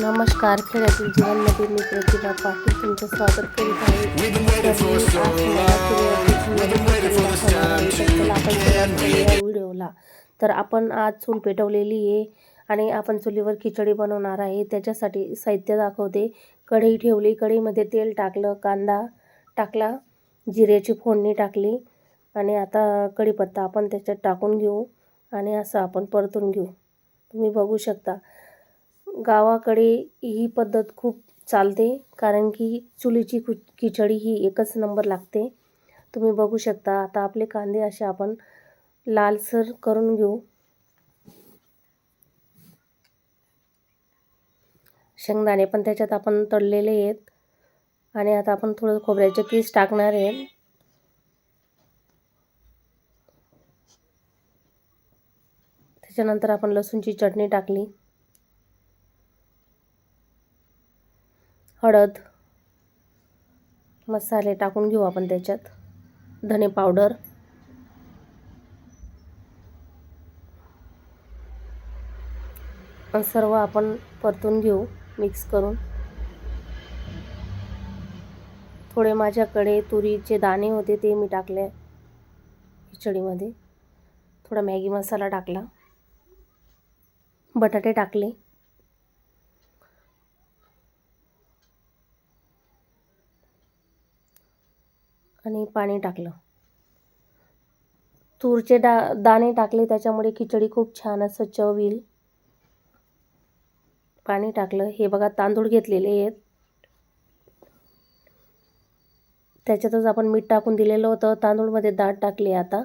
नमस्कार खेड्यातील जीवनमध्ये मी प्रतिभा पाटील तुमचं स्वागत करीत आहे. व्हिडिओला तर आपण आज चूल पेटवलेली आहे आणि आपण चुलीवर खिचडी बनवणार आहे. त्याच्यासाठी साहित्य दाखवते. कढई ठेवली कढईमध्ये तेल टाकलं कांदा टाकला जिऱ्याची फोडणी टाकली आणि आता कढीपत्ता आपण त्याच्यात टाकून घेऊ आणि असं आपण परतून घेऊ. तुम्ही बघू शकता. गावाकडे ही पद्धत खूप चालते कारण की चुलीची खु खिचडी ही एकच नंबर लागते. तुम्ही बघू शकता आता आपले कांदे असे आपण लालसर करून घेऊ. शेंगदाणे पण त्याच्यात आपण तळलेले आहेत. आणि आता आपण थोडं खोबऱ्याचे किस टाकणार आहे. त्याच्यानंतर आपण लसूणची चटणी टाकली. हळद मसाले टाकून घेऊ आपण त्याच्यात. धने पावडर. सर्व आपण परतून घेऊ मिक्स करून. थोडे माझ्याकडे तुरीचे दाणे होते ते मी टाकले खिचडीमध्ये. थोडा मॅगी मसाला टाकला. बटाटे टाकले. आणि पाणी टाकलं. तूरचे डा दाणे टाकले त्याच्यामुळे खिचडी खूप छान असं चव येईल पाणी टाकलं. हे बघा तांदूळ घेतलेले आहेत. त्याच्यातच आपण मीठ टाकून दिलेलं होतं. तांदूळमध्ये डाळ टाकली आता.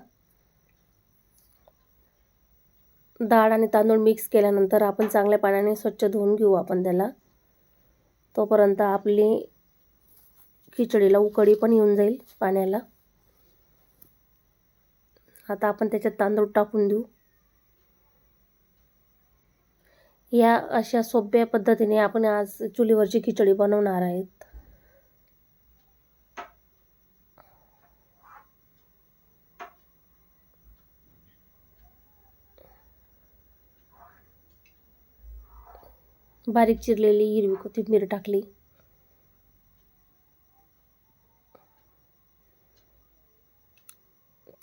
डाळ आणि तांदूळ मिक्स केल्यानंतर आपण चांगल्या पाण्याने स्वच्छ धुवून घेऊ आपण त्याला. तोपर्यंत आपली खिचडीला उकडी पण येऊन जाईल पाण्याला. आता आपण त्याच्यात तांदूळ टाकून देऊ. या अशा सोप्या पद्धतीने आपण आज चुलीवरची खिचडी बनवणार आहेत. बारीक चिरलेली हिरवी कोथिंबीर टाकली.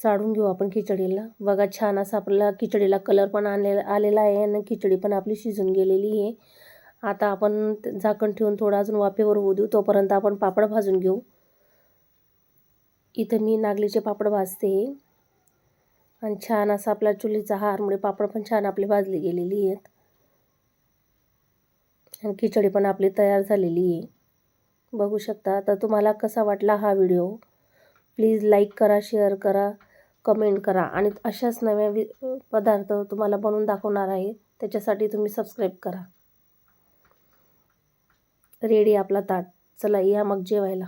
चाळून घेऊ आपण खिचडीला. बघा छान असा आपल्याला खिचडीला कलर पण आलेला आलेला आहे आणि खिचडी पण आपली शिजून गेलेली आहे. आता आपण झाकण ठेवून थोडा अजून वाफेवर होऊ देऊ. तोपर्यंत आपण पापड भाजून घेऊ. इथं मी नागलीचे पापड भाजते. आणि छान असा आपला चुलीचा हारमुळे पापड पण छान आपली भाजली गेलेली आहेत. आणि खिचडी पण आपली तयार झालेली आहे. बघू शकता. तर तुम्हाला कसा वाटला हा व्हिडिओ? प्लीज लाईक करा शेअर करा. कमेंट करा. आणि अशाच नव्या वि पदार्थ तुम्हाला बनवून दाखवणार आहे त्याच्यासाठी तुम्ही सबस्क्राईब करा. रेडी आपला ताट. चला या मग जेवायला.